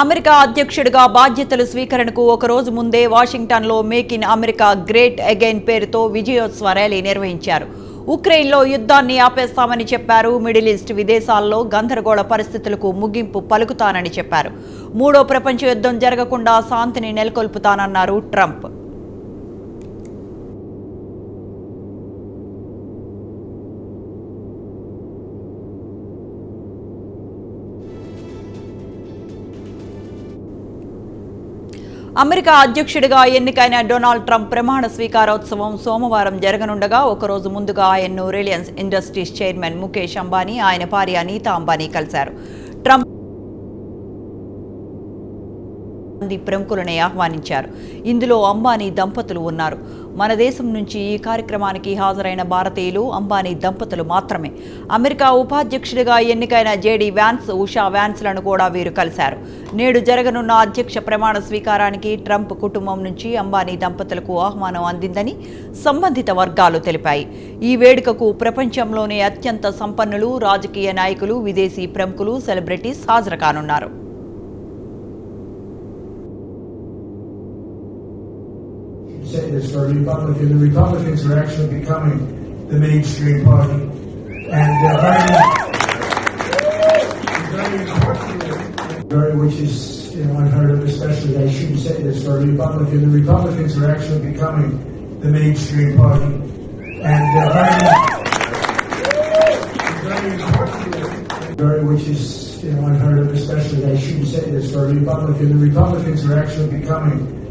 America అధ్యక్షుడిగా బాధ్యతలు స్వీకరణకు ఒక రోజు ముందే వాషింగ్టన్లో make in America great again పేరుతో విజయోత్సవ ర్యాలీ నిర్వహించారు. ఉక్రెయిన్లో యుద్ధాన్ని ఆపేస్తామని చెప్పారు. మిడిల్ ఈస్ట్ విదేశాల్లో గందరగోళ పరిస్థితులకు ముగింపు పలుకుతానని చెప్పారు. మూడో ప్రపంచ యుద్ధం జరగకుండా శాంతిని నెలకొల్పుతానన్నారు ట్రంప్. అమెరికా అధ్యక్షుడిగా ఎన్నికైన డొనాల్డ్ ట్రంప్ ప్రమాణ స్వీకారోత్సవం సోమవారం జరగనుండగా ఒకరోజు ముందుగా ఆయన్ను Reliance Industries chairman Mukesh Ambani ఆయన భార్య నీతా అంబానీ కలిశారు ట్రంప్ మంది ప్రముఖులని ఆహ్వానించారు. ఇందులో అంబానీ దంపతులు ఉన్నారు. మన దేశం నుంచి ఈ కార్యక్రమానికి హాజరైన భారతీయులు అంబానీ దంపతులు మాత్రమే. అమెరికా ఉపాధ్యక్షుడిగా ఎన్నికైన జేడీ వ్యాన్స్ ఉషా వ్యాన్స్లను కూడా వీరు కలిశారు. నేడు జరగనున్న అధ్యక్ష ప్రమాణ స్వీకారానికి ట్రంప్ కుటుంబం నుంచి అంబానీ దంపతులకు ఆహ్వానం అందిందని సంబంధిత వర్గాలు తెలిపాయి. ఈ వేడుకకు ప్రపంచంలోనే అత్యంత సంపన్నులు రాజకీయ నాయకులు విదేశీ ప్రముఖులు సెలబ్రిటీస్ హాజరు కానున్నారు. Say this for a Republican. The Republicans are actually becoming the mainstream party. And uh, very, importantly, very, which is you know, unheard of, especially, I shouldn't say this for a Republican. The Republicans are actually becoming the mainstream party. And uh, very, very importantly, very, which is you know, unheard of, especially, I shouldn't say this for a Republican. The Republicans are actually becoming